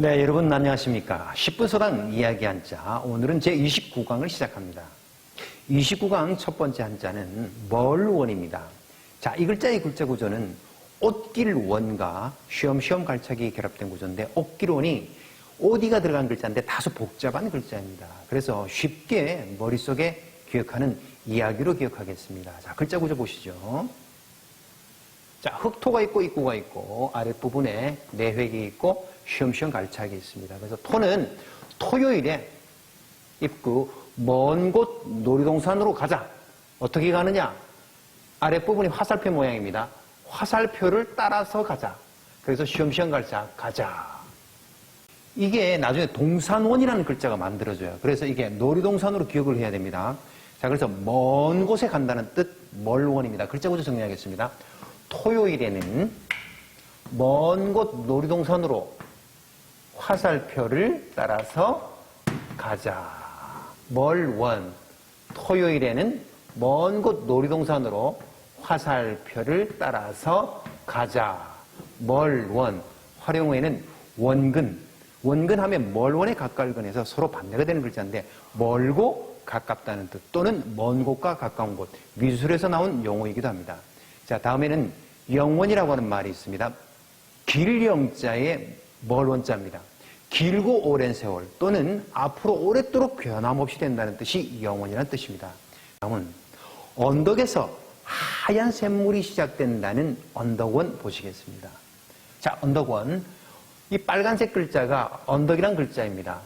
네, 여러분 안녕하십니까. 10분 소당 이야기 한 자. 오늘은 제 29강을 시작합니다. 29강 첫 번째 한자는 멀원입니다. 자, 이 글자의 글자 구조는 옷길원과 쉬엄쉬엄 갈차기 결합된 구조인데 옷길원이 오디가 들어간 글자인데 다소 복잡한 글자입니다. 그래서 쉽게 머릿속에 기억하는 이야기로 기억하겠습니다. 자, 글자 구조 보시죠. 자, 흑토가 있고 입구가 있고 아랫부분에 내획이 있고 쉬엄쉬엄 갈차기 있습니다. 그래서 토는 토요일에 입구 먼 곳 놀이동산으로 가자. 어떻게 가느냐? 아랫부분이 화살표 모양입니다. 화살표를 따라서 가자. 그래서 쉬엄쉬엄 갈자 가자. 이게 나중에 동산원이라는 글자가 만들어져요. 그래서 이게 놀이동산으로 기억을 해야 됩니다. 자, 그래서 먼 곳에 간다는 뜻, 멀원입니다. 글자 구조 정리하겠습니다. 토요일에는 먼 곳 놀이동산으로 화살표를 따라서 가자. 멀 원. 토요일에는 먼 곳 놀이동산으로 화살표를 따라서 가자. 멀 원. 활용어에는 원근. 원근 하면 멀 원에 가까울근해서 서로 반대가 되는 글자인데 멀고 가깝다는 뜻 또는 먼 곳과 가까운 곳. 미술에서 나온 용어이기도 합니다. 자, 다음에는 영원이라고 하는 말이 있습니다. 길영자의 멀 원자입니다. 길고 오랜 세월 또는 앞으로 오랫도록 변함없이 된다는 뜻이 영원이라는 뜻입니다. 다음은 언덕에서 하얀 샘물이 시작된다는 언덕원 보시겠습니다. 자, 언덕원. 이 빨간색 글자가 언덕이란 글자입니다.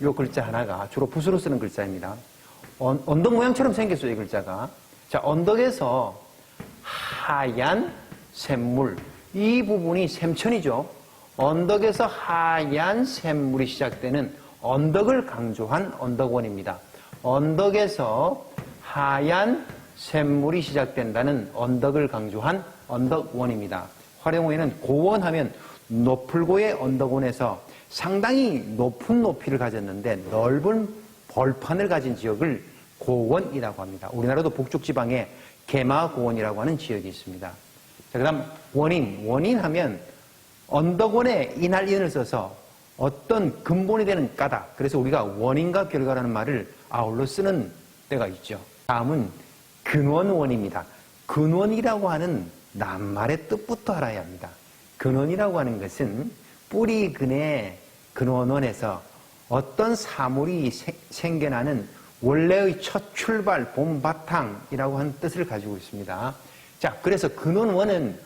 이 글자 하나가 주로 붓으로 쓰는 글자입니다. 언, 언덕 모양처럼 생겼어요, 이 글자가. 자, 언덕에서 하얀 샘물. 이 부분이 샘천이죠. 언덕에서 하얀 샘물이 시작되는 언덕을 강조한 언덕원입니다. 언덕에서 하얀 샘물이 시작된다는 언덕을 강조한 언덕원입니다. 활용어에는 고원하면 높을고의 언덕원에서 상당히 높은 높이를 가졌는데 넓은 벌판을 가진 지역을 고원이라고 합니다. 우리나라도 북쪽 지방에 개마고원이라고 하는 지역이 있습니다. 자, 그 다음 원인. 원인 하면 언덕원에 인할 인을 써서 어떤 근본이 되는 까닭. 그래서 우리가 원인과 결과라는 말을 아울러 쓰는 때가 있죠. 다음은 근원원입니다. 근원이라고 하는 낱말의 뜻부터 알아야 합니다. 근원이라고 하는 것은 뿌리 근의 근원원에서 어떤 사물이 생겨나는 원래의 첫 출발, 봄바탕이라고 하는 뜻을 가지고 있습니다. 자, 그래서 근원원은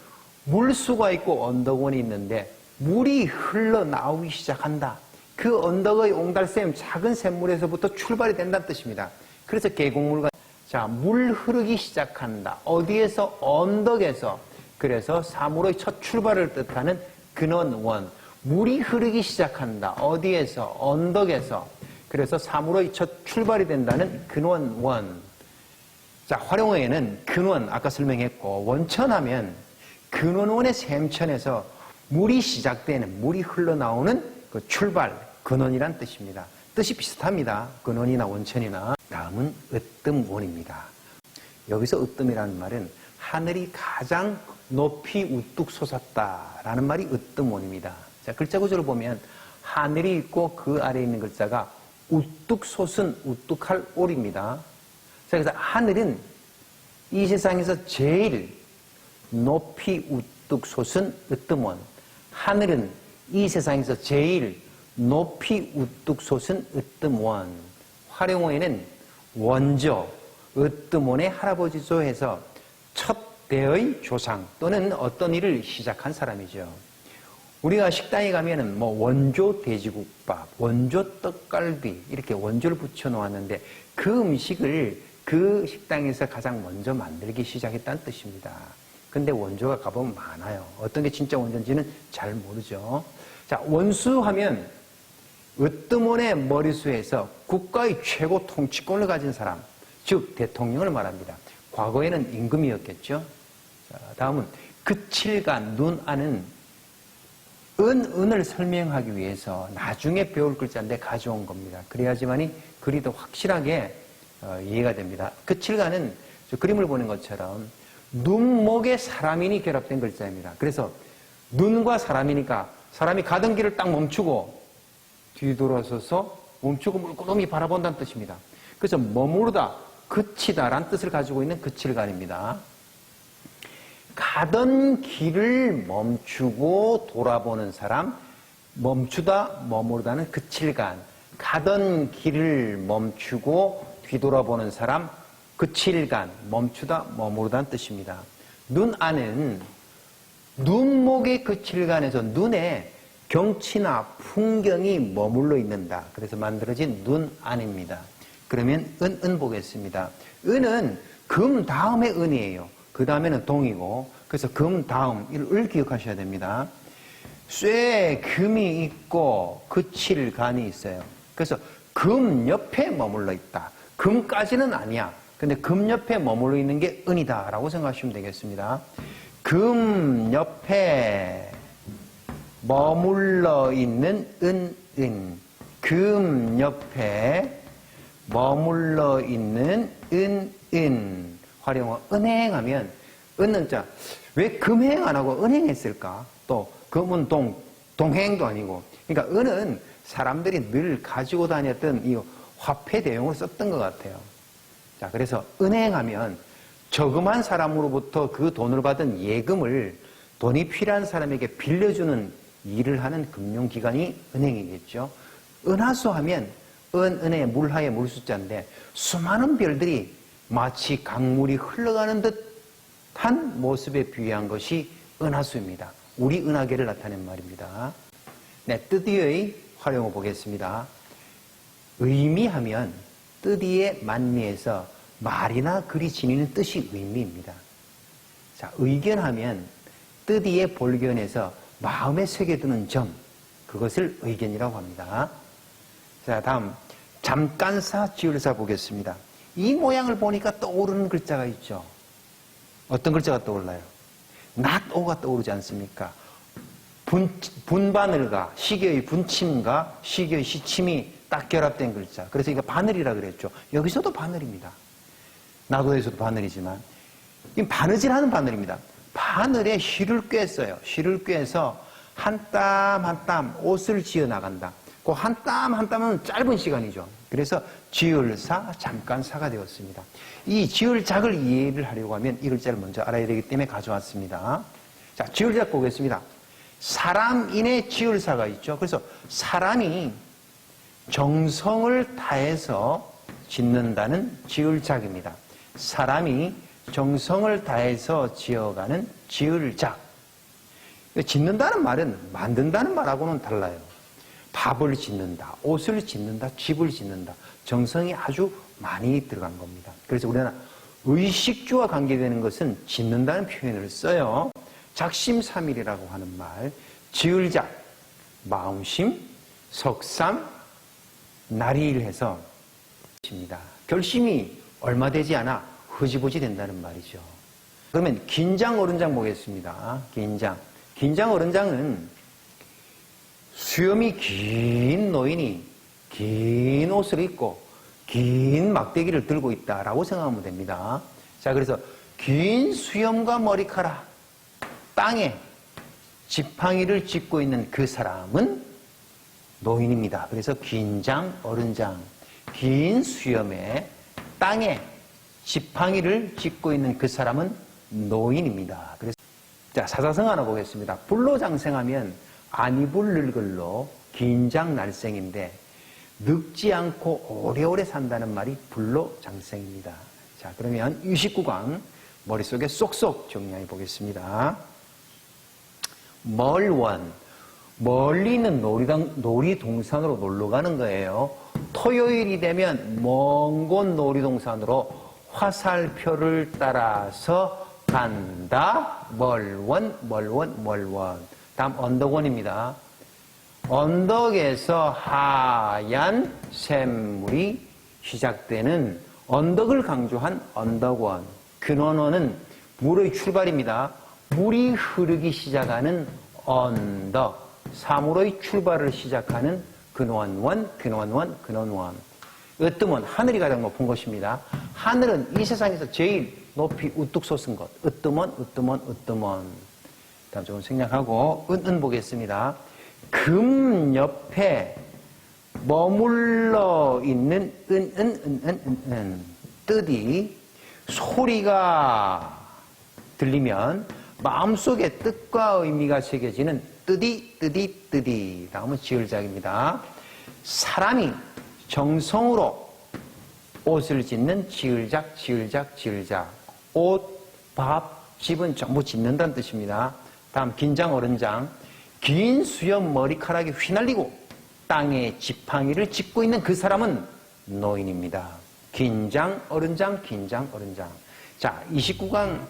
물수가 있고 언덕원이 있는데 물이 흘러나오기 시작한다. 그 언덕의 옹달샘, 작은 샘물에서부터 출발이 된다는 뜻입니다. 그래서 계곡물과 자, 물 흐르기 시작한다. 어디에서? 언덕에서. 그래서 사물의 첫 출발을 뜻하는 근원원. 물이 흐르기 시작한다. 어디에서? 언덕에서. 그래서 사물의 첫 출발이 된다는 근원원. 자, 활용어에는 근원, 아까 설명했고, 원천하면 근원원의 샘천에서 물이 시작되는, 물이 흘러나오는 그 출발, 근원이란 뜻입니다. 뜻이 비슷합니다. 근원이나 원천이나. 다음은 으뜸원입니다. 여기서 으뜸이라는 말은 하늘이 가장 높이 우뚝 솟았다라는 말이 으뜸원입니다. 자, 글자 구조를 보면 하늘이 있고 그 아래에 있는 글자가 우뚝 솟은 우뚝할 올입니다. 자, 그래서 하늘은 이 세상에서 제일 높이 우뚝 솟은 으뜸원. 하늘은 이 세상에서 제일 높이 우뚝 솟은 으뜸원. 활용어에는 원조, 으뜸원의 할아버지조 해서 첫 대의 조상 또는 어떤 일을 시작한 사람이죠. 우리가 식당에 가면은 뭐 원조 돼지국밥, 원조 떡갈비 이렇게 원조를 붙여 놓았는데 그 음식을 그 식당에서 가장 먼저 만들기 시작했다는 뜻입니다. 근데 원조가 가보면 많아요. 어떤 게 진짜 원조인지는 잘 모르죠. 자, 원수 하면 으뜸원의 머리수에서 국가의 최고 통치권을 가진 사람, 즉 대통령을 말합니다. 과거에는 임금이었겠죠. 자, 다음은 그칠간 눈 아는 은, 은을 설명하기 위해서 나중에 배울 글자인데 가져온 겁니다. 그래야지만이 더 확실하게 어, 이해가 됩니다. 그칠간은 그림을 보는 것처럼 눈목에 사람인이 결합된 글자입니다. 그래서 눈과 사람이니까 사람이 가던 길을 딱 멈추고 뒤돌아서서 멈추고 물끄러미 바라본다는 뜻입니다. 그래서 머무르다, 그치다라는 뜻을 가지고 있는 그칠간입니다. 가던 길을 멈추고 돌아보는 사람, 멈추다, 머무르다는 그칠간. 가던 길을 멈추고 뒤돌아보는 사람, 그칠간. 멈추다, 머무르다는 뜻입니다. 눈 안은 눈목의 그칠간에서 눈에 경치나 풍경이 머물러 있는다. 그래서 만들어진 눈 안입니다. 그러면 은, 은 보겠습니다. 은은 금 다음에 은이에요. 그 다음에는 동이고, 그래서 금 다음, 을 기억하셔야 됩니다. 쇠 금이 있고 그칠간이 있어요. 그래서 금 옆에 머물러 있다. 금까지는 아니야. 근데 금 옆에 머물러 있는 게 은이다라고 생각하시면 되겠습니다. 금 옆에 머물러 있는 은, 은. 금 옆에 머물러 있는 은, 은. 활용어 은행하면 은은 자, 왜 금행 안 하고 은행했을까? 또 금은 동, 동행도 아니고. 그러니까 은은 사람들이 늘 가지고 다녔던 이 화폐 대용으로 썼던 것 같아요. 자, 그래서 은행하면 저금한 사람으로부터 그 돈을 받은 예금을 돈이 필요한 사람에게 빌려주는 일을 하는 금융기관이 은행이겠죠. 은하수 하면 은, 은의 물하의 물숫자인데 수많은 별들이 마치 강물이 흘러가는 듯한 모습에 비유한 것이 은하수입니다. 우리 은하계를 나타낸 말입니다. 네, 뜻이의 활용을 보겠습니다. 의미하면 뜻이의 만미에서 말이나 글이 지니는 뜻이 의미입니다. 자, 의견하면 뜻이의 볼견에서 마음에 새겨두는 점, 그것을 의견이라고 합니다. 자, 다음 잠깐사 지을사 보겠습니다. 이 모양을 보니까 떠오르는 글자가 있죠. 어떤 글자가 떠올라요? 낫오가 떠오르지 않습니까? 분, 분바늘과 시계의 분침과 시계의 시침이 딱 결합된 글자. 그래서 이게 바늘이라 그랬죠. 여기서도 바늘입니다. 나도에서도 바늘이지만 이 바느질하는 바늘입니다. 바늘에 실을 꿰어요. 실을 꿰서 한 땀 한 땀 옷을 지어 나간다. 그 한 땀 한 땀은 짧은 시간이죠. 그래서 지을사 잠깐 사가 되었습니다. 이 지을작을 이해를 하려고 하면 이 글자를 먼저 알아야 되기 때문에 가져왔습니다. 자, 지을작 보겠습니다. 사람인의 지을사가 있죠. 그래서 사람이 정성을 다해서 짓는다는 지을작입니다. 사람이 정성을 다해서 지어가는 지을작. 짓는다는 말은 만든다는 말하고는 달라요. 밥을 짓는다, 옷을 짓는다, 집을 짓는다. 정성이 아주 많이 들어간 겁니다. 그래서 우리는 의식주와 관계되는 것은 짓는다는 표현을 써요. 작심삼일이라고 하는 말, 지을작, 마음심, 석삼, 날이일해서 입니다. 결심이 얼마 되지 않아 흐지부지 된다는 말이죠. 그러면 긴장 어른장 보겠습니다. 긴장. 긴장 어른장은 수염이 긴 노인이 긴 옷을 입고 긴 막대기를 들고 있다라고 생각하면 됩니다. 자, 그래서 긴 수염과 머리카락, 땅에 지팡이를 짚고 있는 그 사람은 노인입니다. 그래서 긴장, 어른장, 긴 수염에 땅에 지팡이를 짚고 있는 그 사람은 노인입니다. 그래서 자 사자성 하나 보겠습니다. 불로장생하면 아니불 늙을로 긴장 날생인데 늙지 않고 오래오래 산다는 말이 불로장생입니다. 자 그러면 유식구강 머릿속에 쏙쏙 정리해 보겠습니다. 멀원 멀리 있는 놀이당, 놀이동산으로 놀러 가는 거예요. 토요일이 되면 먼 곳 놀이동산으로 화살표를 따라서 간다. 멀원, 멀원, 멀원. 다음 언덕원입니다. 언덕에서 하얀 샘물이 시작되는 언덕을 강조한 언덕원. 근원원은 물의 출발입니다. 물이 흐르기 시작하는 언덕. 사물의 출발을 시작하는 근원원, 근원원, 근원원. 으뜸은 하늘이 가장 높은 것입니다. 하늘은 이 세상에서 제일 높이 우뚝 솟은 것. 으뜸원, 으뜸원, 으뜸원. 다음 조금 생략하고 은, 은 보겠습니다. 금 옆에 머물러 있는 은, 은, 은, 은, 은, 은. 뜻이 소리가 들리면 마음속에 뜻과 의미가 새겨지는 뜨디, 뜨디, 뜨디. 다음은 지을작입니다. 사람이 정성으로 옷을 짓는 지을작, 지을작, 지을작. 옷, 밥, 집은 전부 짓는다는 뜻입니다. 다음 긴장, 어른장. 긴 수염 머리카락이 휘날리고 땅에 지팡이를 짚고 있는 그 사람은 노인입니다. 긴장, 어른장, 긴장, 어른장. 자, 29강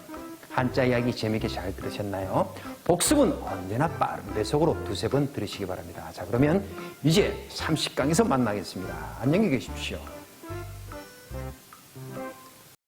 한자 이야기 재밌게 잘 들으셨나요? 복습은 언제나 빠른 배속으로 두세 번 들으시기 바랍니다. 자, 그러면 이제 30강에서 만나겠습니다. 안녕히 계십시오.